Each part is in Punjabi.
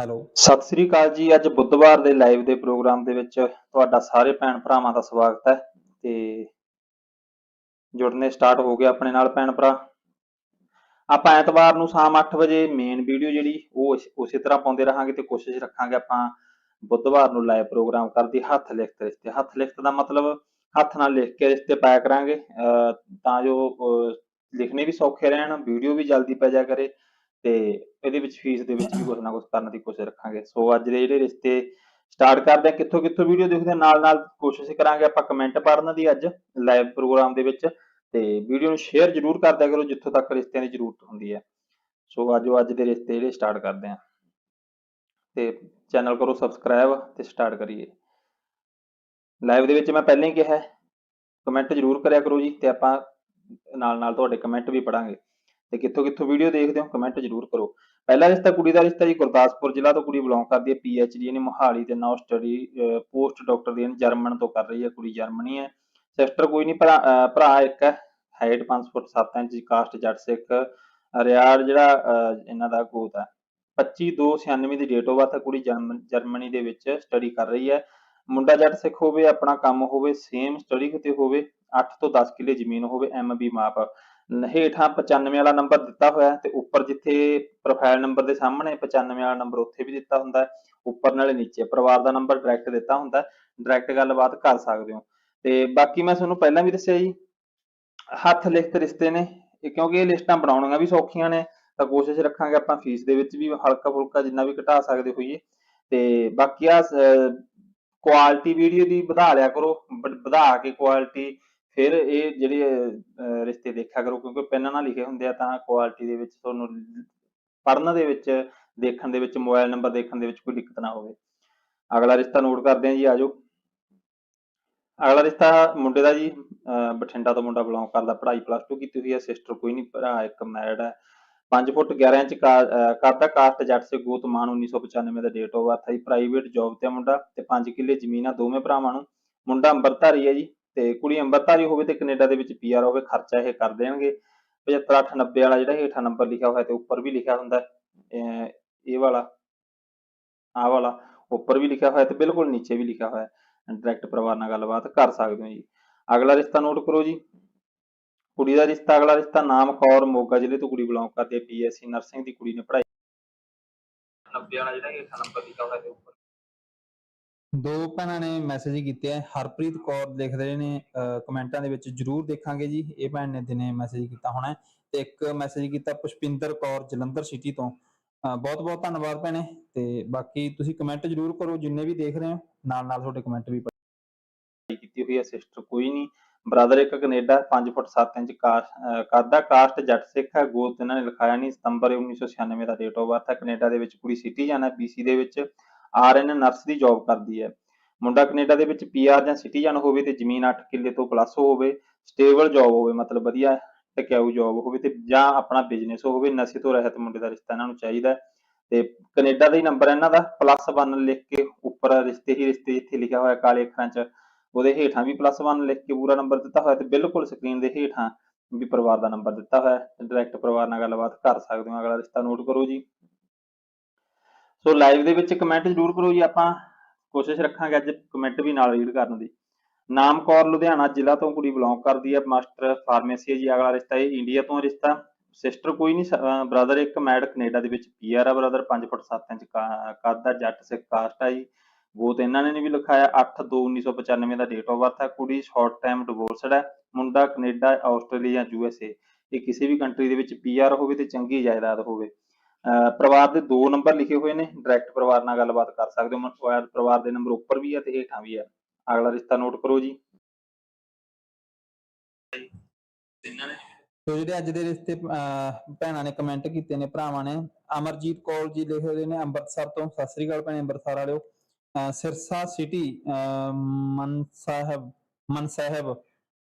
ਹੈਲੋ। ਸਤਿ ਸ੍ਰੀ ਅਕਾਲ ਜੀ, ਅੱਜ ਬੁੱਧਵਾਰ ਦੇ ਲਾਈਵ ਦੇ ਪ੍ਰੋਗਰਾਮ ਦੇ ਵਿੱਚ ਤੁਹਾਡਾ ਸਾਰੇ ਭੈਣ ਭਰਾਵਾਂ ਦਾ ਸਵਾਗਤ ਹੈ ਤੇ ਜੁੜਨੇ ਸਟਾਰਟ ਹੋ ਗਿਆ ਆਪਣੇ ਨਾਲ ਭੈਣ ਭਰਾ। ਆਪਾਂ ਐਤਵਾਰ ਨੂੰ ਸ਼ਾਮ 8 ਵਜੇ ਮੇਨ ਵੀਡੀਓ ਜਿਹੜੀ ਉਹ ਉਸੇ ਤਰ੍ਹਾਂ ਪਾਉਂਦੇ ਰਹਾਂਗੇ ਤੇ ਕੋਸ਼ਿਸ਼ ਰੱਖਾਂਗੇ ਆਪਾਂ ਬੁੱਧਵਾਰ ਨੂੰ ਲਾਈਵ ਪ੍ਰੋਗਰਾਮ ਕਰਦੀ ਹੱਥ ਲਿਖਤ ਰਿਸ਼ਤੇ। ਹੱਥ ਲਿਖਤ ਦਾ ਮਤਲਬ ਹੱਥ ਨਾਲ ਲਿਖ ਕੇ ਰਿਸ਼ਤੇ ਪਾਇਆ ਕਰਾਂਗੇ। ਅਹ ਤਾਂ ਜੋ, ਅਹ, ਲਿਖਣੇ ਵੀ ਸੌਖੇ ਰਹਿਣ ਵੀਡੀਓ ਵੀ ਜਲਦੀ ਪੈ ਜਾ ਕਰੇ। ਤੇ ਇਹਦੇ ਵਿੱਚ ਫੀਸ ਦੇ ਵਿੱਚ ਵੀ ਕੁਝ ਨਾ ਕੁਝ ਕਰਨ ਦੀ ਕੋਸ਼ਿਸ਼ ਰੱਖਾਂਗੇ। ਸੋ ਅੱਜ ਦੇ ਜਿਹੜੇ ਰਿਸ਼ਤੇ ਸਟਾਰਟ ਕਰਦੇ ਆ, ਕਿੱਥੋਂ ਕਿੱਥੋਂ ਵੀਡੀਓ ਦੇਖਦੇ ਆ, ਨਾਲ ਨਾਲ ਕੋਸ਼ਿਸ਼ ਕਰਾਂਗੇ ਆਪਾਂ ਕਮੈਂਟ ਪੜਨ ਦੀ ਅੱਜ ਲਾਈਵ ਪ੍ਰੋਗਰਾਮ ਦੇ ਵਿੱਚ। ਤੇ ਵੀਡੀਓ ਨੂੰ ਸ਼ੇਅਰ ਜ਼ਰੂਰ ਕਰਦਿਆ ਕਰੋ ਜਿੱਥੋਂ ਤੱਕ ਰਿਸ਼ਤਿਆਂ ਦੀ ਜ਼ਰੂਰਤ ਹੁੰਦੀ ਹੈ ਸੋ ਆਜੋ ਅੱਜ ਦੇ ਰਿਸ਼ਤੇ ਜਿਹੜੇ ਸਟਾਰਟ ਕਰਦੇ ਆ। ਤੇ ਚੈਨਲ ਕਰੋ ਸਬਸਕ੍ਰਾਈਬ ਤੇ ਸਟਾਰਟ ਕਰੀਏ। ਲਾਈਵ ਦੇ ਵਿੱਚ ਮੈਂ ਪਹਿਲਾਂ ਹੀ ਕਿਹਾ ਕਮੈਂਟ ਜ਼ਰੂਰ ਕਰਿਆ ਕਰੋ ਜੀ ਤੇ ਆਪਾਂ ਨਾਲ ਨਾਲ ਤੁਹਾਡੇ ਕਮੈਂਟ ਵੀ ਪੜਾਂਗੇ ਤੇ ਕਿੱਥੋਂ ਕਿੱਥੋਂ ਵੀਡੀਓ ਦੇਖਦੇ ਹੋ ਕਮੈਂਟ ਜ਼ਰੂਰ ਕਰੋ। ਪਹਿਲਾ ਰਿਸ਼ਤਾ ਕੁੜੀ ਦਾ ਰਿਸ਼ਤਾ ਜੀ ਗੁਰਦਾਸਪੁਰ ਜ਼ਿਲ੍ਹਾ ਤੋਂ ਕੁੜੀ ਬਿਲੋਂਗ ਕਰਦੀ ਹੈ ਪੀਐਚਡੀ ਨੇ ਮੋਹਾਲੀ ਤੇ ਨਾਓ ਸਟੱਡੀ ਪੋਸਟ ਡਾਕਟਰ ਦੀ ਜਰਮਨ ਤੋਂ ਕਰ ਰਹੀ ਹੈ, ਕੁੜੀ ਜਰਮਨੀ ਹੈ। ਸਿਸਟਰ ਕੋਈ ਨਹੀਂ, ਭਰਾ ਭਰਾ ਇੱਕ ਹੈ ਹਾਈਟ 5 ਫੁੱਟ 7 ਇੰਚ ਕਾਸਟ ਜੱਟ ਸਿੱਖ, ਰਿਆੜ ਜਿਹੜਾ ਇਹਨਾਂ ਦਾ ਗੋਤ ਹੈ। 25 2 96 ਦੀ ਡੇਟ ਆਫ ਬਰਥ ਹੈ, ਕੁੜੀ ਜਰਮਨ ਜਰਮਨੀ ਦੇ ਵਿੱਚ ਸਟੱਡੀ ਕਰ ਰਹੀ ਹੈ। ਮੁੰਡਾ ਜੱਟ ਸਿੱਖ ਹੋਵੇ, ਆਪਣਾ ਕੰਮ ਹੋਵੇ ਸੇਮ ਸਟੱਡੀ ਕਿਤੇ ਹੋਵੇ 8 ਤੋਂ 10 ਕਿੱਲੇ ਜ਼ਮੀਨ ਹੋਵੇ ਐਮਬੀ ਮਾਪ ਹੇਠਾਂ 95 ਵਾਲਾ ਨੰਬਰ ਦਿੱਤਾ ਹੋਇਆ ਤੇ ਉੱਪਰ ਜਿੱਥੇ ਪ੍ਰੋਫਾਈਲ ਨੰਬਰ ਦੇ ਸਾਹਮਣੇ 95 ਵਾਲਾ ਨੰਬਰ ਉੱਥੇ ਵੀ ਦਿੱਤਾ ਹੁੰਦਾ ਹੈ, ਉੱਪਰ ਨਾਲੇ ਨੀਚੇ ਪਰਿਵਾਰ ਦਾ ਨੰਬਰ ਡਾਇਰੈਕਟ ਦਿੱਤਾ ਹੁੰਦਾ ਡਾਇਰੈਕਟ ਗੱਲਬਾਤ ਕਰ ਸਕਦੇ ਹੋ। ਤੇ ਬਾਕੀ ਮੈਂ ਤੁਹਾਨੂੰ ਪਹਿਲਾਂ ਵੀ ਦੱਸਿਆ ਜੀ, ਹੱਥ ਲਿਖਤ ਰਿਸ਼ਤੇ ਨੇ, ਇਹ ਕਿਉਂਕਿ ਇਹ ਲਿਸਟਾਂ ਬਣਾਉਣੀਆਂ ਵੀ ਸੌਖੀਆਂ ਨੇ, ਤਾਂ ਕੋਸ਼ਿਸ਼ ਰੱਖਾਂਗੇ ਆਪਾਂ ਫੀਸ ਦੇ ਵਿੱਚ ਵੀ ਹਲਕਾ ਫੁਲਕਾ ਜਿੰਨਾ ਵੀ ਘਟਾ ਸਕਦੇ ਹੋਈਏ। ਤੇ ਬਾਕੀ ਆ ਕੁਆਲਿਟੀ ਵੀਡੀਓ ਦੀ ਵਧਾ ਲਿਆ ਕਰੋ ਵਧਾ ਕੇ ਕੁਆਲਿਟੀ ਫਿਰ ਇਹ ਜਿਹੜੇ ਰਿਸ਼ਤੇ ਦੇਖਿਆ ਕਰੋ, ਕਿਉਂਕਿ ਪੈਨ ਨਾਲ ਲਿਖੇ ਹੁੰਦੇ ਆ, ਤਾਂ ਕੁਆਲਿਟੀ ਦੇ ਵਿੱਚ ਤੁਹਾਨੂੰ ਪੜਨ ਦੇ ਵਿੱਚ, ਦੇਖਣ ਦੇ ਵਿੱਚ ਮੋਬਾਈਲ ਨੰਬਰ ਦੇਖਣ ਦੇ ਵਿੱਚ ਕੋਈ ਦਿੱਕਤ ਨਾ ਹੋਵੇ। ਅਗਲਾ ਰਿਸ਼ਤਾ ਨੋਟ ਕਰਦੇ ਹਾਂ ਜੀ, ਆਜੋ। ਅਗਲਾ ਰਿਸ਼ਤਾ ਮੁੰਡੇ ਦਾ ਜੀ ਬਠਿੰਡਾ ਤੋਂ ਮੁੰਡਾ ਬਿਲੋਂਗ ਕਰਦਾ, ਪੜ੍ਹਾਈ ਪਲੱਸ 2 ਕੀਤੀ ਹੋਈ ਹੈ ਸਿਸਟਰ ਕੋਈ ਨਹੀਂ, ਭਰਾ ਇੱਕ ਮੈਰਿਡ ਹੈ। 5 ਫੁੱਟ 11 ਇੰਚ ਕਰਦਾ ਕਾਸਟ ਜੱਟ ਸੇ ਗੋਤ ਮਾਨ 1995 ਦਾ ਡੇਟ ਆਫ ਬਰਥ ਹੈ ਪ੍ਰਾਈਵੇਟ ਜੌਬ ਤੇ ਮੁੰਡਾ ਤੇ 5 ਕਿੱਲੇ ਜ਼ਮੀਨ ਆ ਦੋਵੇਂ ਭਰਾਵਾਂ ਨੂੰ। ਮੁੰਡਾ ਅੰਮ੍ਰਿਤਧਾਰੀ ਹੈ ਜੀ ਤੇ ਕੁੜੀ ਅੰਮ੍ਰਿਤਧਾਰੀ ਹੋਵੇ ਤੇ ਕੈਨੇਡਾ ਦੇ ਵਿੱਚ ਪੀਆਰ ਹੋਵੇ ਖਰਚਾ ਇਹ ਕਰ ਦੇਣਗੇ। 7590 ਵਾਲਾ ਜਿਹੜਾ ਹੇਠਾਂ ਨੰਬਰ ਲਿਖਿਆ ਹੋਇਆ ਤੇ ਉੱਪਰ ਵੀ ਲਿਖਿਆ ਹੁੰਦਾ। ਹੈ, ਇਹ ਵਾਲਾ ਆਹ ਵਾਲਾ ਉੱਪਰ ਵੀ ਲਿਖਿਆ ਹੋਇਆ ਤੇ ਬਿਲਕੁਲ ਨੀਚੇ ਵੀ ਲਿਖਿਆ ਹੋਇਆ। ਡਾਇਰੈਕਟ ਪਰਿਵਾਰ ਨਾਲ ਗੱਲਬਾਤ ਕਰ ਸਕਦੇ ਹੋ ਜੀ। ਅਗਲਾ ਰਿਸ਼ਤਾ ਨੋਟ ਕਰੋ ਜੀ। ਕੁੜੀ ਦਾ ਰਿਸ਼ਤਾ ਅਗਲਾ ਰਿਸ਼ਤਾ ਨਾਮ ਕੌਰ ਮੋਗਾ ਜ਼ਿਲ੍ਹੇ ਤੋਂ ਕੁੜੀ ਬਿਲੋਂਗ ਕਰਦੀ ਹੈ ਪੀਐਸਸੀ ਨਰਸਿੰਗ ਦੀ ਕੁੜੀ ਨੇ ਪੜ੍ਹਾਈ। 90 ਵਾਲਾ ਜਿਹੜਾ ਨੰਬਰ ਉੱਪਰ। ਦੋ ਭੈਣਾਂ ਨੇ ਮੈਸੇਜ ਕੀਤੇ ਆ ਹਰਪ੍ਰੀਤ ਕੌਰ ਲਿਖ ਰਹੇ ਨੇ ਕਮੈਂਟਾਂ ਦੇ ਵਿੱਚ ਜਰੂਰ ਦੇਖਾਂਗੇ ਜੀ ਇਹ ਭੈਣ ਨੇ ਦਿਨੇ ਮੈਸੇਜ ਕੀਤਾ ਹੋਣਾ। ਤੇ ਇੱਕ ਮੈਸੇਜ ਕੀਤਾ ਪੁਸ਼ਪਿੰਦਰ ਕੌਰ ਜਲੰਧਰ ਸਿਟੀ ਤੋਂ। ਬਹੁਤ ਬਹੁਤ ਧੰਨਵਾਦ ਭੈਣੇ ਤੇ ਬਾਕੀ ਤੁਸੀਂ ਕਮੈਂਟ ਜਰੂਰ ਕਰੋ ਜਿੰਨੇ ਵੀ ਦੇਖ ਰਹੇ ਹੋ ਨਾਲ ਨਾਲ ਤੁਹਾਡੇ ਕਮੈਂਟ ਵੀ ਕੀਤੀ ਹੋਈ ਹੈ ਸਿਸਟਰ ਕੋਈ ਨਹੀਂ। ਬ੍ਰਦਰ ਇੱਕ ਕੈਨੇਡਾ 5 ਫੁੱਟ 7 ਇੰਚ ਕਰਦਾ ਕਾਸਟ ਜੱਟ ਸਿੱਖ ਹੈ ਗੋਤ ਇਹਨਾਂ ਨੇ ਲਿਖਾਇਆ ਨਹੀਂ, ਸਤੰਬਰ 1996 ਦਾ ਡੇਟ ਆਫ ਬਰਥ ਹੈ, ਕੈਨੇਡਾ ਦੇ ਵਿੱਚ ਕੁੜੀ ਸਿਟੀਜ਼ਨ ਹੈ ਬੀਸੀ ਦੇ ਵਿੱਚ ਆਰਐਨ ਨਰਸ ਦੀ ਜੌਬ ਕਰਦੀ ਹੈ। ਮੁੰਡਾ ਕੈਨੇਡਾ ਦੇ ਵਿੱਚ ਪੀਆਰ ਜਾਂ ਸਿਟੀਜ਼ਨ ਹੋਵੇ ਤੇ ਜ਼ਮੀਨ 8 ਕਿੱਲੇ ਤੋਂ ਪਲੱਸ ਹੋਵੇ ਸਟੇਬਲ ਜੌਬ ਹੋਵੇ, ਮਤਲਬ ਵਧੀਆ ਟਿਕਾਊ ਜੌਬ ਹੋਵੇ ਤੇ ਜਾਂ ਆਪਣਾ ਬਿਜ਼ਨਸ ਹੋਵੇ, ਨਸ਼ੇ ਤੋਂ ਰਹਿਤ ਮੁੰਡੇ ਦਾ ਰਿਸ਼ਤਾ ਇਹਨਾਂ ਨੂੰ ਚਾਹੀਦਾ ਤੇ ਕੈਨੇਡਾ ਦਾ ਹੀ ਨੰਬਰ ਇਹਨਾਂ ਦਾ ਪਲੱਸ 1 ਲਿਖ ਕੇ ਉੱਪਰ ਰਿਸ਼ਤੇ ਹੀ ਰਿਸ਼ਤੇ ਜਿੱਥੇ ਲਿਖਿਆ ਹੋਇਆ ਕਾਲੇ ਅੱਖਰਾਂ 'ਚ। ਉਹਦੇ ਹੇਠਾਂ ਵੀ 1 ਲਿਖ ਕੇ ਪੂਰਾ ਨੰਬਰ ਦਿੱਤਾ ਹੋਇਆ ਤੇ ਬਿਲਕੁਲ ਸਕਰੀਨ ਦੇ ਹੇਠਾਂ ਵੀ ਪਰਿਵਾਰ ਦਾ ਨੰਬਰ ਦਿੱਤਾ ਹੋਇਆ ਹੈ। ਡਾਇਰੈਕਟ ਪਰਿਵਾਰ ਨਾਲ ਗੱਲਬਾਤ ਕਰ ਸਕਦੇ ਹੋ। ਅਗਲਾ ਰਿਸ਼ਤਾ ਨੋਟ ਕਰੋ ਜੀ। ਸੋ ਲਾਈਵ ਦੇ ਵਿੱਚ ਕਮੈਂਟ ਜ਼ਰੂਰ ਕਰੋ ਜੀ ਆਪਾਂ। ਕੋਸ਼ਿਸ਼ ਰੱਖਾਂਗੇ ਅੱਜ ਕਮੈਂਟ ਵੀ ਨਾਲ ਰੀਡ ਕਰਨ ਦੀ। ਨਾਮ ਕੌਰ ਲੁਧਿਆਣਾ ਜ਼ਿਲ੍ਹਾ ਤੋਂ ਕੁੜੀ ਬਿਲੋਂਗ ਕਰਦੀ ਹੈ। ਮਾਸਟਰ ਫਾਰਮੇਸੀ ਹੈ ਜੀ। ਅਗਲਾ ਰਿਸ਼ਤਾ ਇਹ ਇੰਡੀਆ ਤੋਂ ਰਿਸ਼ਤਾ। ਸਿਸਟਰ ਕੋਈ ਨਹੀਂ ਬ੍ਰਦਰ ਇੱਕ ਮੈਡ ਕੈਨੇਡਾ ਦੇ ਵਿੱਚ ਪੀਆਰ ਆ ਬ੍ਰਦਰ 5 ਫੁੱਟ 7 ਇੰਚ ਕੱਦ ਦਾ ਜੱਟ ਸਿੱਖ ਕਾਸਟ ਆ ਜੀ। ਗੋਤ ਇਹਨਾਂ ਨੇ ਵੀ ਲਿਖਾਇਆ 8 2 1995 ਦਾ ਡੇਟ ਆਫ ਬਰਥ ਹੈ, ਕੁੜੀ ਸ਼ਾਰਟ ਟਾਈਮ ਡਿਵੋਰਸਡ ਹੈ, ਮੁੰਡਾ ਕੈਨੇਡਾ, ਆਸਟ੍ਰੇਲੀਆ ਜਾਂ ਯੂਐਸਏ ਇਹ ਕਿਸੇ ਵੀ ਕੰਟਰੀ ਦੇ ਵਿੱਚ ਪੀਆਰ ਹੋਵੇ ਤੇ ਚੰਗੀ ਜਾਇਦਾਦ ਹੋਵੇ। ਪਰਿਵਾਰ ਦੇ ਦੋ ਨੰਬਰ ਲਿਖੇ ਹੋਏ ਨੇ ਡਾਇਰੈਕਟ ਪਰਿਵਾਰ ਨਾਲ ਗੱਲਬਾਤ ਕਰ ਸਕਦੇ ਹੋ। ਪਰਿਵਾਰ ਦੇ ਨੰਬਰ ਉੱਪਰ ਵੀ ਹੈ ਤੇ ਹੇਠਾਂ ਵੀ ਹੈ। ਅਗਲਾ ਰਿਸ਼ਤਾ ਨੋਟ ਕਰੋ ਜੀ। ਇਹਨਾਂ ਨੇ ਸੋ ਜਿਹੜੇ ਅੱਜ ਦੇ ਰਿਸ਼ਤੇ ਭੈਣਾਂ ਨੇ ਕਮੈਂਟ ਕੀਤੇ ਨੇ, ਭਰਾਵਾਂ ਨੇ, ਅਮਰਜੀਤ ਕੌਰ ਜੀ ਲਿਖੇ ਹੋਏ ਨੇ ਅੰਮ੍ਰਿਤਸਰ ਤੋਂ। ਸਤਿ ਸ੍ਰੀ ਅਕਾਲ ਭੈਣੇ ਅੰਮ੍ਰਿਤਸਰ ਵਾਲਿਓ। ਸਿਰਸਾ ਸਿਟੀ ਮਨ ਸਾਹਿਬ ਮਨ ਸਾਹਿਬ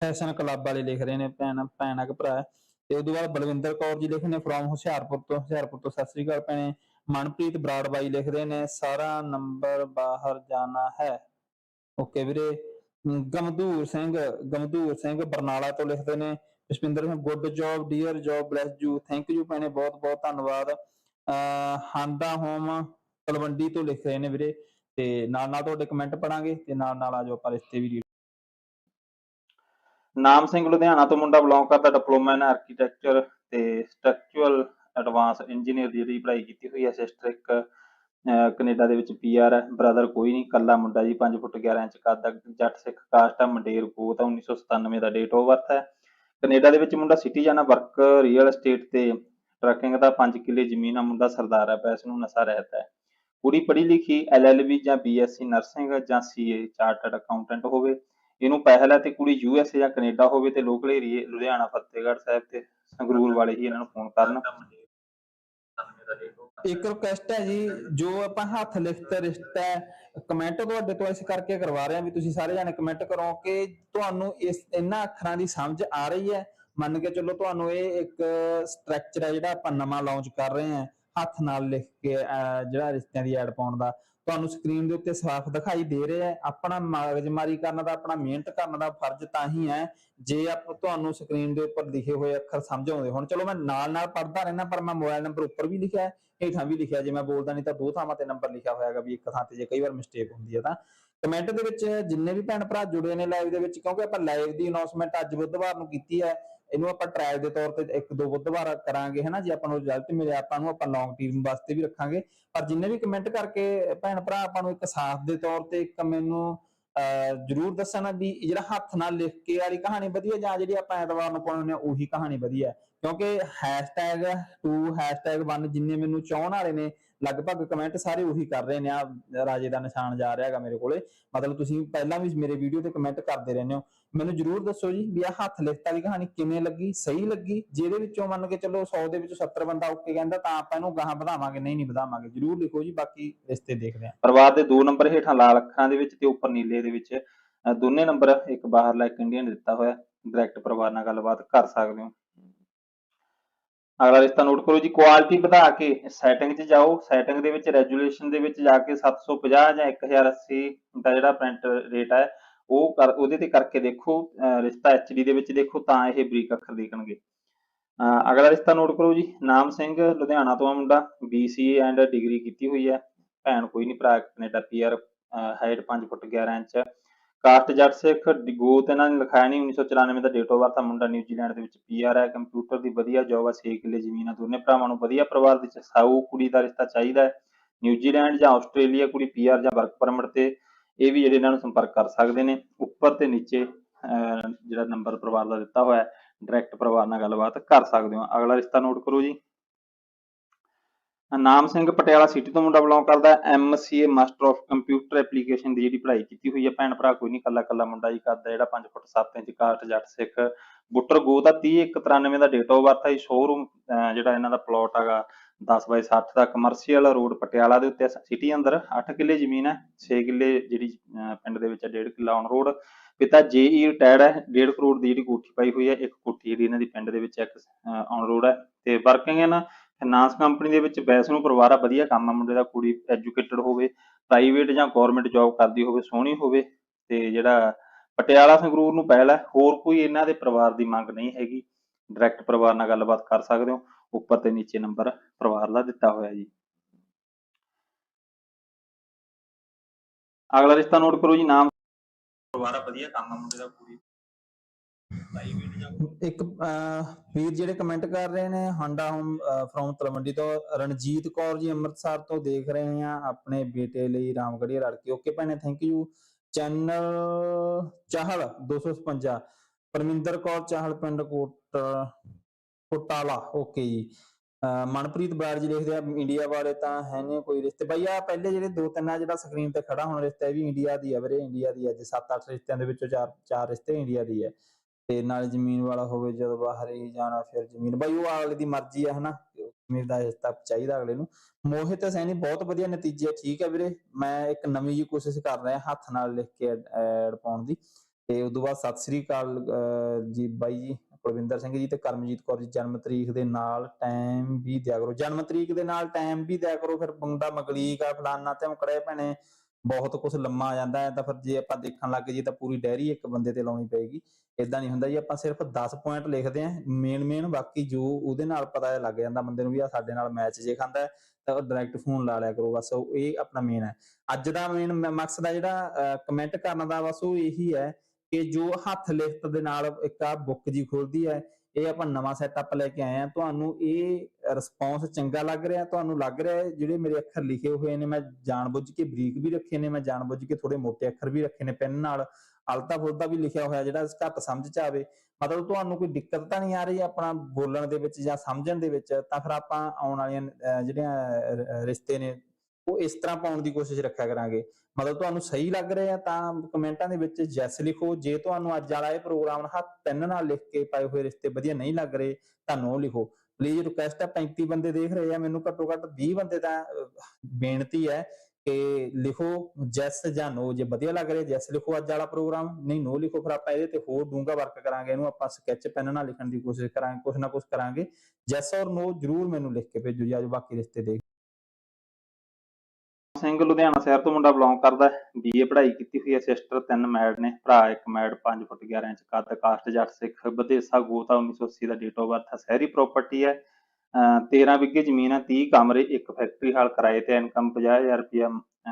ਫੈਸ਼ਨ ਕਲੱਬ ਵਾਲੇ ਲਿਖ ਰਹੇ ਨੇ ਭੈਣ ਭੈਣਾ ਕਿ ਭਰਾ। ਤੇ ਉਦੋਂ ਬਾਅਦ ਬਲਵਿੰਦਰ ਕੌਰ ਜੀ ਲਿਖੇ ਨੇ ਫਰੋਮ ਹੁਸ਼ਿਆਰਪੁਰ ਤੋਂ। ਹੁਸ਼ਿਆਰਪੁਰ ਤੋਂ ਸਤਿ ਸ੍ਰੀ ਅਕਾਲ ਭੈਣੇ। ਮਨਪ੍ਰੀਤ ਬਰਾੜ ਬਾਈ ਲਿਖ ਰਹੇ ਨੇ ਸਾਰਾ ਨੰਬਰ ਬਾਹਰ ਜਾਣਾ ਹੈ। ਓਕੇ ਵੀਰੇ। ਅਮ, ਗਮਦੂਰ ਸਿੰਘ ਗਮਦੂਰ ਸਿੰਘ ਬਰਨਾਲਾ ਤੋਂ ਲਿਖਦੇ ਨੇ Jaspinder Singh good job dear job bless you thank you ਭੈਣੇ ਬਹੁਤ ਬਹੁਤ ਧੰਨਵਾਦ। ਅਹ ਹਾਂਡਾ ਹੋਮ ਤਲਵੰਡੀ ਤੋਂ ਲਿਖ ਰਹੇ ਨੇ ਵੀਰੇ। ਤੇ ਨਾਲ ਨਾਲ ਤੁਹਾਡੇ ਕਮੈਂਟ ਪੜਾਂਗੇ ਤੇ ਨਾਲ ਨਾਲ ਆਜੋ ਆਪਾਂ ਰਿਸ਼ਤੇ ਵੀ read ਨਾਮ ਸਿੰਘ ਲੁਧਿਆਣਾ ਤੋਂ ਮੁੰਡਾ ਬਿਲੋਂਗ ਕਰਦਾ ਡਿਪਲੋਮਾ ਇਨ ਆਰਕੀਟੈਕਚਰ ਤੇ ਸਟਰਕਚਰਲ ਐਡਵਾਂਸ ਇੰਜੀਨੀਅਰ ਦੀ ਜਿਹੜੀ ਪੜ੍ਹਾਈ ਕੀਤੀ ਹੋਈ ਹੈ ਸਿਸਟਰ ਇੱਕ ਕੈਨੇਡਾ ਦੇ ਵਿੱਚ ਪੀਆਰ ਹੈ। ਬ੍ਰਦਰ ਕੋਈ ਨਹੀਂ ਕੱਲਾ ਮੁੰਡਾ ਜੀ 5 ਫੁੱਟ 11 ਇੰਚ ਕੱਦ ਦਾ, ਜੱਟ ਸਿੱਖ ਕਾਸਟ ਆ ਮੰਡੇਰ ਪੋਤ ਆ 1997 ਦਾ ਡੇਟ ਆਫ ਬਰਥ ਹੈ। ਕੈਨੇਡਾ ਦੇ ਵਿੱਚ ਮੁੰਡਾ ਸਿਟੀਜ਼ਨ ਆ ਵਰਕ ਰੀਅਲ ਏਸਟੇਟ ਤੇ ਟਰੱਕਿੰਗ ਦਾ 5 ਕਿੱਲੇ ਜ਼ਮੀਨ ਆ ਮੁੰਡਾ ਸਰਦਾਰ ਹੈ, ਪੈਸੇ ਨੂੰ ਨਸ਼ਾ ਰਹਿਤ ਹੈ। ਕੁੜੀ ਪੜ੍ਹੀ ਲਿਖੀ, ਐਲਐਲਬੀ ਜਾਂ ਬੀਐਸਸੀ ਨਰਸਿੰਗ ਜਾਂ ਸੀਏ, ਚਾਰਟਰਡ ਅਕਾਊਂਟੈਂਟ ਹੋਵੇ, ਇਹਨੂੰ ਪਹਿਲ ਹੈ ਤੇ ਕੁੜੀ ਯੂਐਸਏ ਜਾਂ ਕੈਨੇਡਾ ਹੋਵੇ ਤੇ ਲੋਕਲ ਏਰੀਏ ਲੁਧਿਆਣਾ, ਫਤਿਹਗੜ੍ਹ ਸਾਹਿਬ ਤੇ ਸੰਗਰੂਰ ਵਾਲੇ ਹੀ ਇਹਨਾਂ ਨੂੰ ਫੋਨ ਕਰਨ। ਇੱਕ ਰਿਕੁਐਸਟ ਹੈ ਜੀ, ਜੋ ਆਪਾਂ ਹੱਥ ਲਿਖਤ ਰਿਸ਼ਤਾ ਕਮੈਂਟ ਤੁਹਾਡੇ ਤੋਂ ਇਸ ਕਰਕੇ ਕਰਵਾ ਰਹੇ ਹਾਂ ਵੀ ਤੁਸੀਂ ਸਾਰੇ ਜਾਣੇ ਕਮੈਂਟ ਕਰੋ ਕਿ ਤੁਹਾਨੂੰ ਇਸ, ਇਹਨਾਂ ਅੱਖਰਾਂ ਦੀ ਸਮਝ ਆ ਰਹੀ ਹੈ। ਮੰਨ ਕੇ ਚੱਲੋ ਤੁਹਾਨੂੰ ਇਹ ਇੱਕ ਸਟਰਕਚਰ ਹੈ ਜਿਹੜਾ ਆਪਾਂ ਨਵਾਂ ਲਾਂਚ ਕਰ ਰਹੇ ਹਾਂ। ਹੱਥ ਨਾਲ ਲਿਖ ਕੇ ਜਿਹੜਾ ਰਿਸ਼ਤਿਆਂ ਦੀ ਐਡ ਪਾਉਣ ਦਾ, ਤੁਹਾਨੂੰ ਸਕਰੀਨ ਦੇ ਉੱਤੇ ਸਾਫ਼ ਦਿਖਾਈ ਦੇ ਰਿਹਾ ਹੈ। ਆਪਣਾ ਮਗਜਮਾਰੀ ਕਰਨ ਦਾ, ਆਪਣਾ ਮਿਹਨਤ ਕਰਨ ਦਾ ਫਰਜ਼ ਤਾਂ ਹੀ ਹੈ, ਜੇ ਆਪ ਤੁਹਾਨੂੰ ਸਕਰੀਨ ਦੇ ਉੱਪਰ ਲਿਖੇ ਹੋਏ ਅੱਖਰ ਸਮਝ ਆਉਂਦੇ ਹੁਣ। ਚਲੋ, ਮੈਂ ਨਾਲ ਨਾਲ ਪੜ੍ਹਦਾ ਰਹਿਣਾ ਪਰ ਮੈਂ ਮੋਬਾਈਲ ਨੰਬਰ ਉੱਪਰ ਵੀ ਲਿਖਿਆ ਹੈ, ਹੇਠਾਂ ਵੀ ਲਿਖਿਆ, ਜੇ ਮੈਂ ਬੋਲਦਾ ਨਹੀਂ ਤਾਂ ਦੋ ਥਾਵਾਂ ਤੇ ਨੰਬਰ ਲਿਖਿਆ ਹੋਇਆਗਾ ਵੀ ਇੱਕ ਥਾਂ ਤੇ ਜੇ ਕਈ ਵਾਰ ਮਿਸਟੇਕ ਹੁੰਦੀ ਹੈ ਤਾਂ। ਕਮੈਂਟ ਦੇ ਵਿੱਚ ਜਿੰਨੇ ਵੀ ਭੈਣ ਭਰਾ ਜੁੜੇ ਨੇ ਲਾਈਵ ਦੇ ਵਿੱਚ, ਕਿਉਂਕਿ ਆਪਾਂ ਲਾਈਵ ਦੀ ਅਨਾਉਂਸਮੈਂਟ ਅੱਜ ਬੁੱਧਵਾਰ ਨੂੰ ਕੀਤੀ ਹੈ ਇਹਨੂੰ ਆਪਾਂ ਟ੍ਰਾਇਲ ਦੇ ਤੌਰ ਤੇ ਇੱਕ ਦੋ ਬੁੱਧਵਾਰ ਕਰਾਂਗੇ, ਹਨਾ? ਜੇ ਆਪਾਂ ਨੂੰ ਰਿਜ਼ਲਟ ਮਿਲਿਆ, ਆਪਾਂ ਨੂੰ ਆਪਾਂ ਲੌਂਗ ਟੀਮ ਵਾਸਤੇ ਵੀ ਰੱਖਾਂਗੇ। ਪਰ ਜਿੰਨੇ ਵੀ ਕਮੈਂਟ ਕਰਕੇ ਭੈਣ ਭਰਾ, ਆਪਾਂ ਨੂੰ ਇੱਕ ਸਾਥ ਦੇ ਤੌਰ ਤੇ ਇੱਕ ਮੈਨੂੰ ਜਰੂਰ ਦੱਸਣਾ ਵੀ ਜਿਹੜਾ ਹੱਥ ਨਾਲ ਲਿਖ ਕੇ ਵਾਲੀ ਕਹਾਣੀ ਵਧੀਆ ਜਾਂ ਜਿਹੜੀ ਆਪਾਂ ਐਤਵਾਰ ਨੂੰ ਪਾਉਣੇ ਆ ਉਹੀ ਕਹਾਣੀ ਵਧੀਆ। ਕਿਉਂਕਿ ਹੈਸ਼ਟੈਗ 2 ਹੈਸ਼ਟੈਗ 1 ਜਿੰਨੇ ਮੈਨੂੰ ਚਾਹਣ ਵਾਲੇ ਨੇ ਲਗਭਗ ਕਮੈਂਟ ਸਾਰੇ ਉਹੀ ਕਰ ਰਹੇ ਨੇ ਆ ਰਾਜੇ ਦਾ ਨਿਸ਼ਾਨ ਜਾ ਰਿਹਾ ਹੈਗਾ ਮੇਰੇ ਕੋਲੇ। ਮਤਲਬ ਤੁਸੀਂ ਪਹਿਲਾਂ ਵੀ ਮੇਰੇ ਵੀਡੀਓ ਤੇ ਕਮੈਂਟ ਕਰਦੇ ਰਹਿੰਦੇ ਹੋ। ਮੈਨੂੰ ਜਰੂਰ ਦੱਸੋ ਜੀ ਵੀ ਆ ਹੱਥ ਲਿਖਤ ਵਾਲੀ ਕਹਾਣੀ ਕਿਵੇਂ ਲੱਗੀ, ਸਹੀ ਲੱਗੀ? ਜਿਹਦੇ ਵਿੱਚੋਂ ਮੰਨ ਕੇ ਚੱਲੋ 100 ਦੇ ਵਿੱਚੋਂ 70 ਬੰਦਾ ਓਕੇ ਕਹਿੰਦਾ, ਤਾਂ ਆਪਾਂ ਇਹਨੂੰ ਗਾਹਾਂ ਵਧਾਵਾਂਗੇ, ਨਹੀਂ ਨਹੀਂ ਵਧਾਵਾਂਗੇ। ਜਰੂਰ ਲਿਖੋ ਜੀ, ਬਾਕੀ ਰਿਸ਼ਤੇ ਦੇਖਦੇ ਹਾਂ। ਪਰਿਵਾਰ ਦੇ ਦੋ ਨੰਬਰ ਹੇਠਾਂ ਲਾਲ ਅੱਖਾਂ ਦੇ ਵਿੱਚ ਤੇ ਉੱਪਰ ਨੀਲੇ ਦੇ ਵਿੱਚ ਦੋਨੇ ਨੰਬਰ ਇੱਕ ਬਾਹਰਲਾ ਇੱਕ ਇੰਡੀਅਨ ਦਿੱਤਾ ਹੋਇਆ। ਡਾਇਰੈਕਟ ਪਰਿਵਾਰ ਨਾਲ ਗੱਲਬਾਤ ਕਰ ਸਕਦੇ ਹੋ। ਅਗਲਾ ਰਿਸ਼ਤਾ ਨੋਟ ਕਰੋ ਜੀ ਕੁਆਲਿਟੀ ਵਧਾ ਕੇ ਸੈਟਿੰਗ 'ਚ ਜਾਓ ਸੈਟਿੰਗ ਦੇ ਵਿੱਚ ਰੈਜੂਲੇਸ਼ਨ ਦੇ ਵਿੱਚ ਜਾ ਕੇ 750 ਜਾਂ 1080 ਦਾ ਜਿਹੜਾ ਪ੍ਰਿੰਟ ਰੇਟ ਹੈ ਉਹ ਕਰ, ਉਹਦੇ ਤੇ ਕਰਕੇ ਦੇਖੋ, ਅਹ ਰਿਸ਼ਤਾ HD ਦੇ ਵਿੱਚ ਦੇਖੋ ਤਾਂ ਇਹ ਬਰੀਕ ਅੱਖਰ ਦੇਖਣਗੇ। ਅਗਲਾ ਰਿਸ਼ਤਾ ਨੋਟ ਕਰੋ ਜੀ, ਨਾਮ ਸਿੰਘ, ਲੁਧਿਆਣਾ ਤੋਂ ਆ ਮੁੰਡਾ BCA ਐਂਡ ਡਿਗਰੀ ਕੀਤੀ ਹੋਈ ਹੈ ਭੈਣ ਕੋਈ ਨਹੀਂ ਭਰਾ Canada PR height 5 foot 11 inch. Caste Jat Sikh ਗੋਤ ਇਹਨਾਂ ਨੇ ਲਿਖਾਇਆ ਨਹੀਂ 1994 ਦਾ ਡੇਟ ਆਫ ਬਰਥ ਆ, ਮੁੰਡਾ ਨਿਊਜ਼ੀਲੈਂਡ ਦੇ ਵਿੱਚ ਪੀਆਰ ਹੈ ਕੰਪਿਊਟਰ ਦੀ ਵਧੀਆ ਜੌਬ ਆ 6 ਕਿੱਲੇ ਜ਼ਮੀਨ ਆ, ਦੋਨੇ ਭਰਾਵਾਂ ਨੂੰ ਵਧੀਆ ਪਰਿਵਾਰ ਦੇ ਚ ਸਾਊ ਕੁੜੀ ਦਾ ਰਿਸ਼ਤਾ ਚਾਹੀਦਾ ਹੈ। ਨਿਊਜ਼ੀਲੈਂਡ ਜਾਂ ਆਸਟ੍ਰੇਲੀਆ ਕੁੜੀ ਪੀਆਰ ਜਾਂ ਵਰਕ ਪਰਮਿਟ ਤੇ, ਇਹ ਵੀ ਜਿਹੜੇ ਇਹਨਾਂ ਨੂੰ ਸੰਪਰਕ ਕਰ ਸਕਦੇ ਨੇ। ਉੱਪਰ ਤੇ ਨੀਚੇ ਜਿਹੜਾ ਨੰਬਰ ਪਰਿਵਾਰ ਦਾ ਦਿੱਤਾ ਹੋਇਆ ਹੈ ਡਾਇਰੈਕਟ ਪਰਿਵਾਰ ਨਾਲ ਗੱਲਬਾਤ ਕਰ ਸਕਦੇ ਹੋ। ਅਗਲਾ ਰਿਸ਼ਤਾ ਨੋਟ ਕਰੋ ਜੀ। ਨਾਮ ਸਿੰਘ ਪਟਿਆਲਾ ਸਿਟੀ ਤੋਂ ਮੁੰਡਾ ਬਿਲੋਂਗ ਕਰਦਾ MCA master of computer application ਦੀ ਜਿਹੜੀ ਪੜ੍ਹਾਈ ਕੀਤੀ ਹੋਈ ਹੈ, ਭੈਣ ਭਰਾ ਕੋਈ ਨਹੀਂ ਕੱਲਾ ਕੱਲਾ ਮੁੰਡਾ ਹੀ ਕਰਦਾ ਜਿਹੜਾ 5 ਫੁੱਟ 7 ਇੰਚ ਕਾਸਟ ਜੱਟ ਸਿੱਖ, ਬੁੱਟਰ ਗੋ ਦਾ 3193 ਦਾ ਡੇਟ ਆਫ ਬਰਥ ਹੈ ਸ਼ੋਰੂਮ ਜਿਹੜਾ ਇਹਨਾਂ ਦਾ ਪਲਾਟ ਹੈਗਾ 10 ਬਾਈ 60 ਦਾ ਕਮਰਸ਼ੀਅਲ ਰੋਡ ਪਟਿਆਲਾ ਦੇ ਉੱਤੇ ਸਿਟੀ ਅੰਦਰ 8 ਕਿੱਲੇ ਜ਼ਮੀਨ ਹੈ 6 ਕਿੱਲੇ ਜਿਹੜੀ ਪਿੰਡ ਦੇ ਵਿੱਚ 1.5 ਕਿੱਲਾ ਔਨ ਰੋਡ ਪਿਤਾ ਜੇਈ ਰਿਟਾਇਰਡ ਹੈ 1.5 ਕਰੋੜ ਦੀ ਜਿਹੜੀ ਕੋਠੀ ਪਾਈ ਹੋਈ ਹੈ, ਇੱਕ ਕੋਠੀ ਜਿਹੜੀ ਇਹਨਾਂ ਦੀ ਪਿੰਡ ਦੇ ਵਿੱਚ ਇੱਕ ਔਨ ਰੋਡ ਹੈ, ਤੇ ਵਰਕਿੰਗ ਹੈ ਨਾ ਫਾਈਨਾਂਸ ਕੰਪਨੀ ਦੇ ਵਿੱਚ ਵੈਸੇ ਨੂੰ ਪਰਿਵਾਰ ਆ ਵਧੀਆ ਕੰਮ ਆ ਮੁੰਡੇ ਦਾ ਕੁੜੀ ਐਜੂਕੇਟਡ ਹੋਵੇ ਪ੍ਰਾਈਵੇਟ ਜਾਂ ਗਵਰਨਮੈਂਟ ਜੌਬ ਕਰਦੀ ਹੋਵੇ, ਸੋਹਣੀ ਹੋਵੇ, ਤੇ ਜਿਹੜਾ ਪਟਿਆਲਾ ਸੰਗਰੂਰ ਨੂੰ ਪਹਿਲ ਹੈ, ਹੋਰ ਕੋਈ ਇਹਨਾਂ ਦੇ ਪਰਿਵਾਰ ਦੀ ਮੰਗ ਨਹੀਂ ਹੈਗੀ। ਡਾਇਰੈਕਟ ਪਰਿਵਾਰ ਨਾਲ ਗੱਲਬਾਤ ਕਰ ਸਕਦੇ ਹੋ। ਉੱਪਰ ਤੇ ਨੀਚੇ ਨੰਬਰ ਪਰਿਵਾਰ ਦਾ ਦਿੱਤਾ ਹੋਇਆ ਜੀ। ਅਗਲਾ ਰਿਸ਼ਤਾ ਨੋਟ ਕਰੋ ਜੀ, ਨਾਮ। ਪਰਿਵਾਰ ਆ, ਵਧੀਆ ਕੰਮ ਆ, ਮੁੰਡੇ ਦਾ ਕੁੜੀ। ਪ੍ਰਾਈਵੇਟ ਇੱਕ ਵੀਰ ਜਿਹੜੇ ਕਮੈਂਟ ਕਰ ਰਹੇ ਨੇ ਹਾਂਡਾ ਹੋਮ ਫਰੋਮ ਤਲਵੰਡੀ ਤੋਂ, ਰਣਜੀਤ ਕੌਰ ਜੀ ਅੰਮ੍ਰਿਤਸਰ ਤੋਂ ਦੇਖ ਰਹੇ ਆ ਆਪਣੇ ਬੇਟੇ ਲਈ ਰਾਮਗੜੀਆ ਲੜਕੀ ਓਕੇ ਭੈਣੇ thank you channel Chahal 256 Parminder Kaur Chahal ਪਿੰਡ ਕੋਟ ਕੋਟਾਲਾ। ਓਕੇ ਜੀ। ਮਨਪ੍ਰੀਤ ਬਰਾੜ ਜੀ ਲਿਖਦੇ ਆ, ਇੰਡੀਆ ਵਾਲੇ ਤਾਂ ਹੈ ਨੇ ਕੋਈ ਰਿਸ਼ਤੇ। ਬਈ ਆ ਪਹਿਲੇ ਜਿਹੜੇ ਦੋ ਤਿੰਨ ਆ ਜਿਹੜਾ ਸਕਰੀਨ ਤੇ ਖੜਾ ਹੁਣ ਰਿਸ਼ਤਾ ਇਹ ਵੀ ਇੰਡੀਆ ਦੀ ਆ ਵੀਰੇ, ਇੰਡੀਆ ਦੀ ਅੱਜ 7-8 ਰਿਸ਼ਤਿਆਂ ਦੇ ਵਿੱਚੋਂ ਚਾਰ ਚਾਰ ਰਿਸ਼ਤੇ ਇੰਡੀਆ ਦੀ ਹੈ ਤੇ ਨਾਲ ਜ਼ਮੀਨ ਵਾਲਾ ਹੋਵੇ ਜਦੋਂ ਬਾਹਰ ਹੀ ਜਾਣਾ ਫਿਰ ਜ਼ਮੀਨ। ਬਈ ਉਹ ਅਗਲੇ ਦੀ ਮਰਜ਼ੀ ਆ, ਹਨਾ? ਜ਼ਮੀਨ ਦਾ ਰਿਸ਼ਤਾ ਚਾਹੀਦਾ ਅਗਲੇ ਨੂੰ। ਮੋਹਿਤ ਸੈਣੀ ਬਹੁਤ ਵਧੀਆ ਨਤੀਜੇ ਠੀਕ ਹੈ ਵੀਰੇ। ਮੈਂ ਇੱਕ ਨਵੀਂ ਜੀ ਕੋਸ਼ਿਸ਼ ਕਰ ਰਿਹਾ ਹੱਥ ਨਾਲ ਲਿਖ ਕੇ ਐਡ ਪਾਉਣ ਦੀ। ਤੇ ਉਸ ਤੋਂ ਬਾਅਦ ਸਤਿ ਸ੍ਰੀ ਅਕਾਲ ਜੀ, ਬਾਈ ਜੀ, ਕੁਲਵਿੰਦਰ ਸਿੰਘ ਜੀ ਤੇ ਕਰਮਜੀਤ ਕੌਰ ਜੀ। ਜਨਮ ਤਰੀਕ ਦੇ ਨਾਲ ਟਾਈਮ ਵੀ ਦਿਆ ਕਰੋ। ਜਨਮ ਤਰੀਕ ਦੇ ਨਾਲ ਟਾਈਮ ਵੀ ਦਿਆ ਕਰੋ। ਫਿਰ ਬੰਦਾ ਮਗਲੀਕ ਆ, ਫਲਾਨਾ ਤੇ ਮੁਕੜੇ ਭੈਣੇ। ਬਹੁਤ ਕੁਝ ਲੰਮਾ ਆ ਜਾਂਦਾ ਹੈ ਤਾਂ ਫਿਰ ਜੇ ਆਪਾਂ ਦੇਖਣ ਲੱਗ ਜੀ ਤਾਂ ਪੂਰੀ ਡਾਇਰੀ ਇੱਕ ਬੰਦੇ ਤੇ ਲਾਉਣੀ ਪਏਗੀ। ਇਦਾਂ ਨਹੀਂ ਹੁੰਦਾ ਜੀ, ਆਪਾਂ ਸਿਰਫ 10 ਪੁਆਇੰਟ ਲਿਖਦੇ ਆਂ ਮੇਨ ਮੇਨ ਬਾਕੀ ਜੋ ਉਹਦੇ ਨਾਲ ਪਤਾ ਲੱਗ ਜਾਂਦਾ ਬੰਦੇ ਨੂੰ ਵੀ ਆ ਸਾਡੇ ਨਾਲ ਮੈਚ ਜੇ ਖਾਂਦਾ ਹੈ, ਤਾਂ ਡਾਇਰੈਕਟ ਫੋਨ ਲਾ ਲਿਆ ਕਰੋ, ਬਸ ਇਹ ਆਪਣਾ ਮੇਨ ਹੈ। ਅੱਜ ਦਾ ਮੇਨ ਮਕਸਦ ਆ ਜਿਹੜਾ ਕਮੈਂਟ ਕਰਨ ਦਾ ਬਸ ਉਹ ਇਹੀ ਹੈ ਕਿ ਜੋ ਹੱਥ ਲਿਖਤ ਦੇ ਨਾਲ ਇੱਕ ਆ ਬੁੱਕ ਜੀ ਖੋਲਦੀ ਹੈ, ਇਹ ਆਪਾਂ ਨਵਾਂ ਸੈਟਅਪ ਲੈ ਕੇ ਆਏ ਆ ਤੁਹਾਨੂੰ ਇਹ ਰਿਸਪੌਂਸ ਚੰਗਾ ਲੱਗ ਰਿਹਾ, ਤੁਹਾਨੂੰ ਲੱਗ ਰਿਹਾ ਹੈ? ਜਿਹੜੇ ਮੇਰੇ ਅੱਖਰ ਲਿਖੇ ਹੋਏ ਨੇ, ਮੈਂ ਜਾਣਬੁੱਝ ਕੇ ਬਰੀਕ ਵੀ ਰੱਖੇ ਨੇ, ਮੈਂ ਜਾਣਬੁੱਝ ਕੇ ਥੋੜੇ ਮੋਟੇ ਅੱਖਰ ਵੀ ਰੱਖੇ ਨੇ, ਪੈਨ ਨਾਲ ਅਲਤਾ ਫੁਲਤਾ ਵੀ ਲਿਖਿਆ ਹੋਇਆ, ਜਿਹੜਾ ਘੱਟ ਸਮਝ ਚ ਆਵੇ। ਮਤਲਬ ਤੁਹਾਨੂੰ ਕੋਈ ਦਿੱਕਤ ਤਾਂ ਨਹੀਂ ਆ ਰਹੀ ਆਪਣਾ ਬੋਲਣ ਦੇ ਵਿੱਚ ਜਾਂ ਸਮਝਣ ਦੇ ਵਿੱਚ? ਤਾਂ ਫਿਰ ਆਪਾਂ ਆਉਣ ਵਾਲੀਆਂ ਜਿਹੜੀਆਂ ਰਿਸ਼ਤੇ ਨੇ, ਉਹ ਇਸ ਤਰ੍ਹਾਂ ਪਾਉਣ ਦੀ ਕੋਸ਼ਿਸ਼ ਰੱਖਿਆ ਕਰਾਂਗੇ। ਮਤਲਬ ਤੁਹਾਨੂੰ ਸਹੀ ਲੱਗ ਰਿਹਾ ਤਾਂ ਕਮੈਂਟਾਂ ਦੇ ਵਿੱਚ ਜੈਸ ਲਿਖੋ। ਜੇ ਤੁਹਾਨੂੰ ਅੱਜ ਵਾਲਾ ਇਹ ਪ੍ਰੋਗਰਾਮ ਹੱਥ, ਪੈਨ ਨਾਲ ਲਿਖ ਕੇ ਪਾਏ ਹੋਏ ਰਿਸ਼ਤੇ ਵਧੀਆ ਨਹੀਂ ਲੱਗ ਰਹੇ, ਤਾਂ ਨੋ ਲਿਖੋ। ਪਲੀਜ਼ ਰਿਕੁਐਸਟ ਹੈ 35 ਬੰਦੇ ਦੇਖ ਰਹੇ ਆ, ਮੈਨੂੰ ਘੱਟੋ ਘੱਟ 20 ਬੰਦੇ ਦਾ ਬੇਨਤੀ ਹੈ ਕਿ ਲਿਖੋ ਜੈਸ ਜਾਂ ਨੋ, ਜੇ ਵਧੀਆ ਲੱਗ ਰਿਹਾ, ਜੈਸ ਲਿਖੋ ਅੱਜ ਵਾਲਾ ਪ੍ਰੋਗਰਾਮ, ਨਹੀਂ ਨੋ ਲਿਖੋ ਫਿਰ ਆਪਾਂ ਇਹਦੇ ਤੇ ਹੋਰ ਡੂੰਘਾ ਵਰਕ ਕਰਾਂਗੇ, ਇਹਨੂੰ ਆਪਾਂ ਸਕੈਚ ਪੈਨ ਨਾਲ ਲਿਖਣ ਦੀ ਕੋਸ਼ਿਸ਼ ਕਰਾਂਗੇ, ਕੁਛ ਨਾ ਕੁਛ ਕਰਾਂਗੇ, ਜੈਸ ਔਰ ਨੋ ਜਰੂਰ ਮੈਨੂੰ ਲਿਖ ਕੇ ਭੇਜੋ ਜੀ ਬਾਕੀ ਰਿਸ਼ਤੇ ਦੇਖ ਸਿੰਘ ਲੁਧਿਆਣਾ ਸ਼ਹਿਰ ਤੋਂ ਮੁੰਡਾ ਬਿਲੋਂਗ ਕਰਦਾ ਹੈ। ਬੀਏ ਪੜ੍ਹਾਈ ਕੀਤੀ ਹੋਈ ਹੈ ਸਿਸਟਰ ਤਿੰਨ ਮੈਡ ਨੇ, ਭਰਾ ਇੱਕ ਮੈਡ 5 ਫੁੱਟ 11 ਇੰਚ ਕੱਦ ਕਾਸਟ ਜੱਟ ਸਿੱਖ, ਬਦੇਸਾ ਗੋਤਾ 1980 ਦਾ ਡੇਟ ਆਫ ਬਰਥ ਹੈ, ਸ਼ਹਿਰੀ ਪ੍ਰਾਪਰਟੀ ਹੈ। 13 ਵਿਗੇ ਜ਼ਮੀਨ ਹੈ 30 ਕਮਰੇ, ਇੱਕ ਫੈਕਟਰੀ ਹਾਲ ਕਿਰਾਏ ਤੇ ਇਨਕਮ 50000 ਰੁਪਇਆ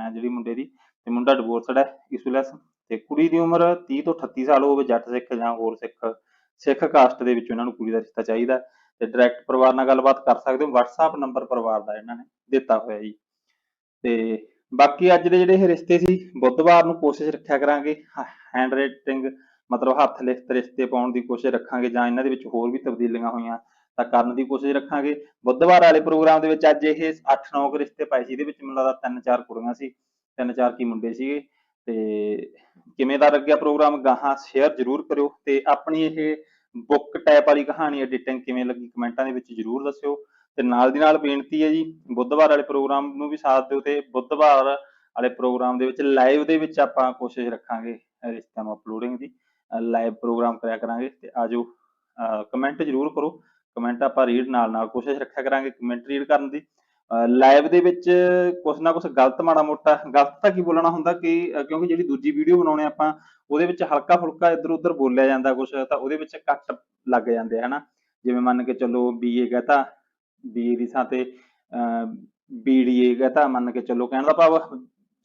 ਜਿਹੜੀ ਮੁੰਡੇ ਦੀ ਤੇ ਮੁੰਡਾ ਡਿਵੋਰਸਡ ਹੈ ਇਸ਼ੂਲੈਸ ਤੇ ਕੁੜੀ ਦੀ ਉਮਰ 30 ਤੋਂ 38 ਸਾਲ ਹੋਵੇ, ਜੱਟ ਸਿੱਖ ਜਾਂ ਹੋਰ ਸਿੱਖ ਸਿੱਖ ਕਾਸਟ ਦੇ ਵਿੱਚ ਉਹਨਾਂ ਨੂੰ ਕੁੜੀ ਦਾ ਰਿਸ਼ਤਾ ਚਾਹੀਦਾ ਤੇ ਡਾਇਰੈਕਟ ਪਰਿਵਾਰ ਨਾਲ ਗੱਲਬਾਤ ਕਰ ਸਕਦੇ ਹੋ, WhatsApp ਨੰਬਰ ਪਰਿਵਾਰ ਦਾ ਇਹਨਾਂ ਨੇ ਦਿੱਤਾ ਹੋਇਆ ਜੀ। ਤੇ ਬਾਕੀ ਅੱਜ ਦੇ ਜਿਹੜੇ ਇਹ ਰਿਸ਼ਤੇ ਸੀ, ਬੁੱਧਵਾਰ ਨੂੰ ਕੋਸ਼ਿਸ਼ ਰੱਖਿਆ ਕਰਾਂਗੇ ਹੈਂਡ ਰਾਈਟਿੰਗ ਮਤਲਬ ਹੱਥ ਲਿਖਤ ਰਿਸ਼ਤੇ ਪਾਉਣ ਦੀ ਕੋਸ਼ਿਸ਼ ਰੱਖਾਂਗੇ ਜਾਂ ਇਹਨਾਂ ਦੇ ਵਿੱਚ ਹੋਰ ਵੀ ਤਬਦੀਲੀਆਂ ਹੋਈਆਂ ਤਾਂ ਕਰਨ ਦੀ ਕੋਸ਼ਿਸ਼ ਰੱਖਾਂਗੇ। ਬੁੱਧਵਾਰ ਵਾਲੇ ਪ੍ਰੋਗਰਾਮ ਦੇ ਵਿੱਚ ਅੱਜ ਇਹ 8-9 ਕੁ ਰਿਸ਼ਤੇ ਪਾਏ ਸੀ, ਇਹਦੇ ਵਿੱਚ ਮੈਨੂੰ ਲੱਗਦਾ ਤਿੰਨ ਚਾਰ ਕੁੜੀਆਂ ਸੀ ਤਿੰਨ ਚਾਰ ਕੀ ਮੁੰਡੇ ਸੀਗੇ। ਤੇ ਕਿਵੇਂ ਦਾ ਲੱਗਿਆ ਪ੍ਰੋਗਰਾਮ, ਗਾਹਾਂ ਸ਼ੇਅਰ ਜ਼ਰੂਰ ਕਰਿਓ ਤੇ ਆਪਣੀ ਇਹ ਬੁੱਕ ਟਾਈਪ ਵਾਲੀ ਕਹਾਣੀ ਐਡੀਟਿੰਗ ਕਿਵੇਂ ਲੱਗੀ, ਕਮੈਂਟਾਂ ਦੇ ਵਿੱਚ ਜ਼ਰੂਰ ਦੱਸਿਓ। ਤੇ ਨਾਲ ਦੀ ਨਾਲ ਬੇਨਤੀ ਹੈ ਜੀ, ਬੁੱਧਵਾਰ ਵਾਲੇ ਪ੍ਰੋਗਰਾਮ ਨੂੰ ਵੀ ਸਾਥ ਦਿਓ ਤੇ ਬੁੱਧਵਾਰ ਵਾਲੇ ਪ੍ਰੋਗਰਾਮ ਦੇ ਵਿੱਚ ਲਾਈਵ ਦੇ ਵਿੱਚ ਆਪਾਂ ਕੋਸ਼ਿਸ਼ ਰੱਖਾਂਗੇ ਰਿਸ਼ਤਿਆਂ ਨੂੰ ਅਪਲੋਡਿੰਗ ਦੀ ਲਾਈਵ ਪ੍ਰੋਗਰਾਮ ਕਰਿਆ ਕਰਾਂਗੇ ਤੇ ਆਜੋ ਕਮੈਂਟ ਜ਼ਰੂਰ ਕਰੋ ਕਮੈਂਟ ਆਪਾਂ ਰੀਡ ਨਾਲ ਨਾਲ ਕੋਸ਼ਿਸ਼ ਰੱਖਿਆ ਕਰਾਂਗੇ ਕਮੈਂਟ ਰੀਡ ਕਰਨ ਦੀ ਲਾਈਵ ਦੇ ਵਿੱਚ ਕੁਛ ਨਾ ਕੁਛ ਗਲਤ ਮਾੜਾ ਮੋਟਾ, ਗਲਤ ਤਾਂ ਕੀ ਬੋਲਣਾ ਹੁੰਦਾ ਕਿ ਕਿਉਂਕਿ ਜਿਹੜੀ ਦੂਜੀ ਵੀਡੀਓ ਬਣਾਉਣੇ ਆਪਾਂ, ਉਹਦੇ ਵਿੱਚ ਹਲਕਾ ਫੁਲਕਾ ਇੱਧਰ ਉੱਧਰ ਬੋਲਿਆ ਜਾਂਦਾ ਕੁਛ, ਤਾਂ ਉਹਦੇ ਵਿੱਚ ਕੱਟ ਲੱਗ ਜਾਂਦੇ ਆ, ਹਨਾ? ਜਿਵੇਂ ਮੰਨ ਕੇ ਚੱਲੋ ਬੀਏ ਕਹਤਾ ਬੀਏ ਦੀ ਥਾਂ ਤੇ ਬੀਡੀਏ ਕਹਤਾ ਮੰਨ ਕੇ ਚੱਲੋ ਕਹਿਣ ਦਾ ਭਾਵ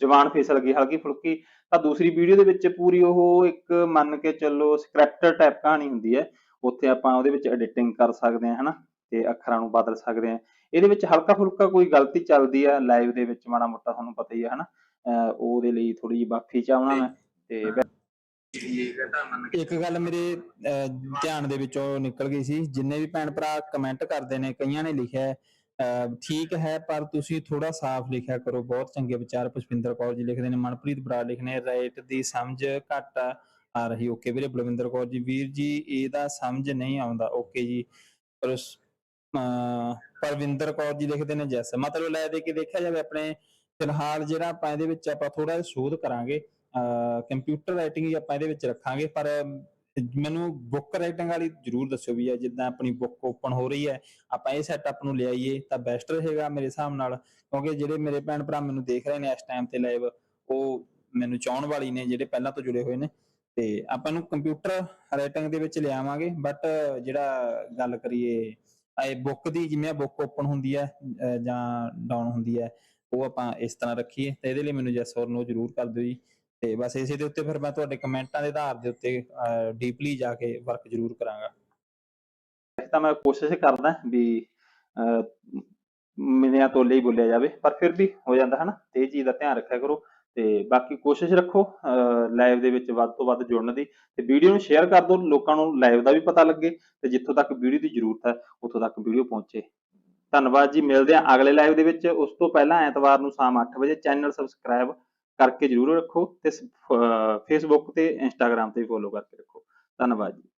ਜ਼ਬਾਨ ਫਿਸਲ ਗਈ ਹਲਕੀ ਫੁਲਕੀ ਤਾਂ ਦੂਸਰੀ ਵੀਡੀਓ ਦੇ ਵਿੱਚ ਪੂਰੀ ਉਹ ਇੱਕ ਮੰਨ ਕੇ ਚੱਲੋ ਸਕ੍ਰਿਪਟਡ ਟਾਈਪ ਕਹਾਣੀ ਹੁੰਦੀ ਹੈ। ਉੱਥੇ ਆਪਾਂ ਉਹਦੇ ਵਿੱਚ ਐਡੀਟਿੰਗ ਕਰ ਸਕਦੇ ਹਾਂ ਹਨਾ ਤੇ ਅੱਖਰਾਂ ਨੂੰ ਬਦਲ ਸਕਦੇ ਹਾਂ। ਇਹਦੇ ਵਿੱਚ ਹਲਕਾ ਫੁਲਕਾ ਕੋਈ ਗਲਤੀ ਚੱਲਦੀ ਆ ਲਾਈਵ ਦੇ ਵਿੱਚ ਮਾੜਾ ਮੋਟਾ ਤੁਹਾਨੂੰ ਪਤਾ ਹੀ ਹੈ ਹਨਾ ਉਹਦੇ ਲਈ ਥੋੜੀ ਜਿਹੀ ਮਾਫੀ ਚਾਹਣਾ ਮੈਂ ਤੇ ਇੱਕ ਗੱਲ ਮੇਰੇ ਅਹ, ਧਿਆਨ ਦੇ ਵਿੱਚੋਂ ਨਿਕਲ ਗਈ ਸੀ। ਜਿੰਨੇ ਵੀ ਭੈਣ ਭਰਾ ਕਮੈਂਟ ਕਰਦੇ ਨੇ ਕਈਆਂ ਨੇ ਲਿਖਿਆ ਹੈ, ਅਹ, ਠੀਕ ਹੈ ਪਰ ਤੁਸੀਂ ਥੋੜਾ ਸਾਫ਼ ਲਿਖਿਆ ਕਰੋ। ਬਹੁਤ ਚੰਗੇ ਵਿਚਾਰ ਪੁਸ਼ਪਿੰਦਰ ਕੌਰ ਜੀ ਲਿਖਦੇ ਨੇ ਮਨਪ੍ਰੀਤ ਬਰਾ ਲਿਖਨੇ ਰਾਈਟ ਦੀ ਸਮਝ ਘੱਟ ਆ ਆ ਰਹੀ। ਓਕੇ ਵੀਰੇ ਬਲਵਿੰਦਰ ਕੌਰ ਜੀ ਵੀਰ ਜੀ ਇਹਦਾ ਸਮਝ ਨਹੀਂ ਆਉਂਦਾ। ਓਕੇ ਜੀ। ਪਰ ਅਹ, ਪਰਵਿੰਦਰ ਕੌਰ ਜੀ ਲਿਖਦੇ ਨੇ ਜੈਸ। ਮਤਲਬ ਲੈ ਦੇ ਕੇ ਦੇਖਿਆ ਜਾਵੇ ਆਪਣੇ ਫਿਲਹਾਲ ਜਿਹੜਾ ਆਪਾਂ ਇਹਦੇ ਵਿੱਚ ਆਪਾਂ ਥੋੜਾ ਜਿਹਾ ਸ਼ੋਧ ਕਰਾਂਗੇ। ਕੰਪਿਊਟਰ ਰਾਈਟਿੰਗ ਹੀ ਆਪਾਂ ਇਹਦੇ ਵਿੱਚ ਰੱਖਾਂਗੇ, ਪਰ ਮੈਨੂੰ ਬੁੱਕ ਰਾਈਟਿੰਗ ਵਾਲੀ ਜਰੂਰ ਦੱਸਿਓ ਵੀ ਜਿੱਦਾਂ ਆਪਣੀ ਬੁੱਕ ਓਪਨ ਹੋ ਰਹੀ ਹੈ, ਆਪਾਂ ਇਹ ਸੈਟਅਪ ਨੂੰ ਲਿਆਈਏ ਤਾਂ ਬੈਸਟ ਰਹੇਗਾ ਮੇਰੇ ਹਿਸਾਬ ਨਾਲ, ਕਿਉਂਕਿ ਜਿਹੜੇ ਮੇਰੇ ਭੈਣ ਭਰਾ ਮੈਨੂੰ ਦੇਖ ਰਹੇ ਨੇ ਇਸ ਟਾਈਮ ਤੇ ਲਾਈਵ ਉਹ ਮੈਨੂੰ ਚਾਹਣ ਵਾਲੀ ਨੇ ਜਿਹੜੇ ਪਹਿਲਾਂ ਤੋਂ ਜੁੜੇ ਹੋਏ ਨੇ, ਤੇ ਆਪਾਂ ਨੂੰ ਕੰਪਿਊਟਰ ਰਾਈਟਿੰਗ ਦੇ ਵਿੱਚ ਲਿਆਵਾਂਗੇ ਬਟ ਜਿਹੜਾ ਗੱਲ ਕਰੀਏ ਇਹ ਬੁੱਕ ਦੀ ਜਿਵੇਂ ਬੁੱਕ ਓਪਨ ਹੁੰਦੀ ਹੈ ਜਾਂ ਡਾਊਨ ਹੁੰਦੀ ਹੈ, ਉਹ ਆਪਾਂ ਇਸ ਤਰ੍ਹਾਂ ਰੱਖੀਏ, ਤੇ ਇਹਦੇ ਲਈ ਮੈਨੂੰ ਜੈਸ ਔਰ ਨੋ ਜਰੂਰ ਕਰ ਦਿਓ ਜੀ। ਤੇ ਬਸ ਇਸੇ ਦੇ ਉੱਤੇ ਫਿਰ ਮੈਂ ਤੁਹਾਡੇ ਕਮੈਂਟਾਂ ਦੇ ਆਧਾਰ ਦੇ ਉੱਤੇ ਡੀਪਲੀ ਜਾ ਕੇ ਵਰਕ ਜ਼ਰੂਰ ਕਰਾਂਗਾ। ਤਾਂ ਮੈਂ ਕੋਸ਼ਿਸ਼ ਕਰਦਾ ਵੀ ਮਿਲਿਆ ਤੋਲੇ ਹੀ ਬੋਲਿਆ ਜਾਵੇ, ਪਰ ਫਿਰ ਵੀ ਹੋ ਜਾਂਦਾ ਹਨਾ, ਤੇ ਚੀਜ਼ ਦਾ ਧਿਆਨ ਰੱਖਿਆ ਕਰੋ ਤੇ ਬਾਕੀ ਕੋਸ਼ਿਸ਼ ਰੱਖੋ ਲਾਈਵ ਦੇ ਵਿੱਚ ਵੱਧ ਤੋਂ ਵੱਧ ਜੁੜਨ ਦੀ ਤੇ ਵੀਡੀਓ ਨੂੰ ਸ਼ੇਅਰ ਕਰ ਦਿਓ, ਲੋਕਾਂ ਨੂੰ ਲਾਈਵ ਦਾ ਵੀ ਪਤਾ ਲੱਗੇ ਤੇ ਜਿੱਥੋਂ ਤੱਕ ਵੀਡੀਓ ਦੀ ਜ਼ਰੂਰਤ ਹੈ, ਉੱਥੋਂ ਤੱਕ ਵੀਡੀਓ ਪਹੁੰਚੇ। ਧੰਨਵਾਦ ਜੀ, ਮਿਲਦੇ ਆ ਅਗਲੇ ਲਾਈਵ ਦੇ ਵਿੱਚ, ਉਸ ਤੋਂ ਪਹਿਲਾਂ ਐਤਵਾਰ ਨੂੰ ਸ਼ਾਮ 8 ਵਜੇ ਚੈਨਲ ਸਬਸਕ੍ਰਾਈਬ ਕਰਕੇ ਜਰੂਰ ਰੱਖੋ ਤੇ ਫੇਸਬੁੱਕ ਤੇ ਇੰਸਟਾਗ੍ਰਾਮ ਤੇ ਫੋਲੋ ਕਰਕੇ ਰੱਖੋ। ਧੰਨਵਾਦ ਜੀ।